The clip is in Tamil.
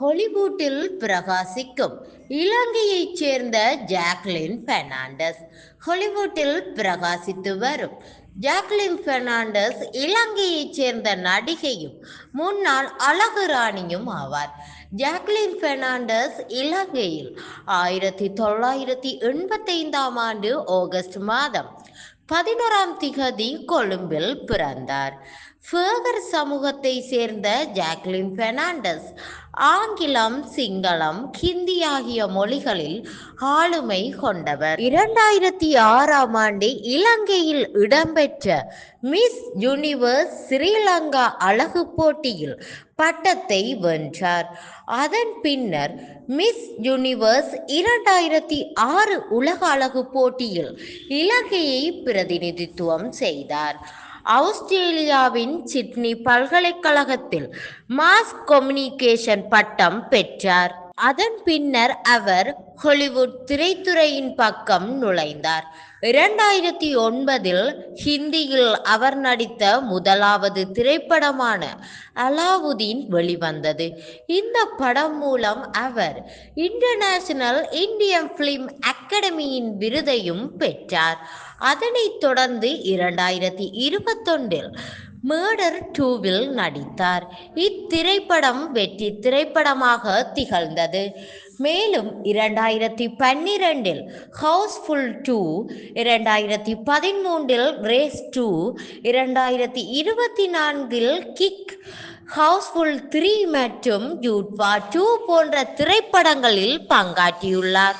ஹாலிவுட்டில் பிரகாசிக்கும் இலங்கையைச் சேர்ந்த ஜாக்லின் பெர்னாண்டஸ். ஹாலிவுட்டில் பிரகாசித்து வரும் ஜாக்லின் பெர்னாண்டஸ் இலங்கையைச் சேர்ந்த நடிகையும் முன்னாள் அழகு ராணியும் ஆவார். ஜாக்லின் பெர்னாண்டஸ் இலங்கையில் ஆயிரத்தி தொள்ளாயிரத்தி எண்பத்தைந்தாம் ஆண்டு ஆகஸ்ட் மாதம் பதினோராம் திகதி கொழும்பில் பிறந்தார். ஃபேகர் சமூகத்தை சேர்ந்த ஜாக்லின் பெர்னாண்டஸ் ஆங்கிலம் சிங்களம் ஹிந்தி ஆகிய மொழிகளில் ஆளுமை கொண்டவர். இரண்டாயிரத்தி ஆறாம் ஆண்டு இலங்கையில் இடம்பெற்ற மிஸ் யூனிவர்ஸ் ஸ்ரீலங்கா அழகு போட்டியில் பட்டத்தை வென்றார். அதன் பின்னர் மிஸ் யூனிவர்ஸ் இரண்டாயிரத்தி ஆறு உலக அழகு போட்டியில் இலங்கையை பிரதிநிதித்துவம் செய்தார். ஆஸ்திரேலியாவின் சிட்னி பல்கலைக்கழகத்தில் மாஸ் கம்யூனிகேஷன் பட்டம் பெற்றார். அதன் பின்னர் அவர் ஹாலிவுட் திரைத்துறையின் பக்கம் நுழைந்தார். இரண்டாயிரத்தி ஒன்பதில் ஹிந்தியில் அவர் நடித்த முதலாவது திரைப்படமான அலாவுதீன் வெளிவந்தது. இந்த படம் மூலம் அவர் இன்டர்நேஷனல் இந்தியன் பிலிம் அகாடமியின் விருதையும் பெற்றார். அதனைத் தொடர்ந்து இரண்டாயிரத்தி இருபத்தொன்றில் மேடர் டூவில் நடித்தார். இத்திரைப்படம் வெற்றி திரைப்படமாக திகழ்ந்தது. மேலும் இரண்டாயிரத்தி பன்னிரெண்டில் ஹவுஸ்ஃபுல் டூ இரண்டாயிரத்தி பதிமூன்றில் ரேஸ் டூ இரண்டாயிரத்தி இருபத்தி நான்கில் கிக் ஹவுஸ்ஃபுல் த்ரீ மற்றும் ஜூட்வா டூ போன்ற திரைப்படங்களில் பங்காற்றியுள்ளார்.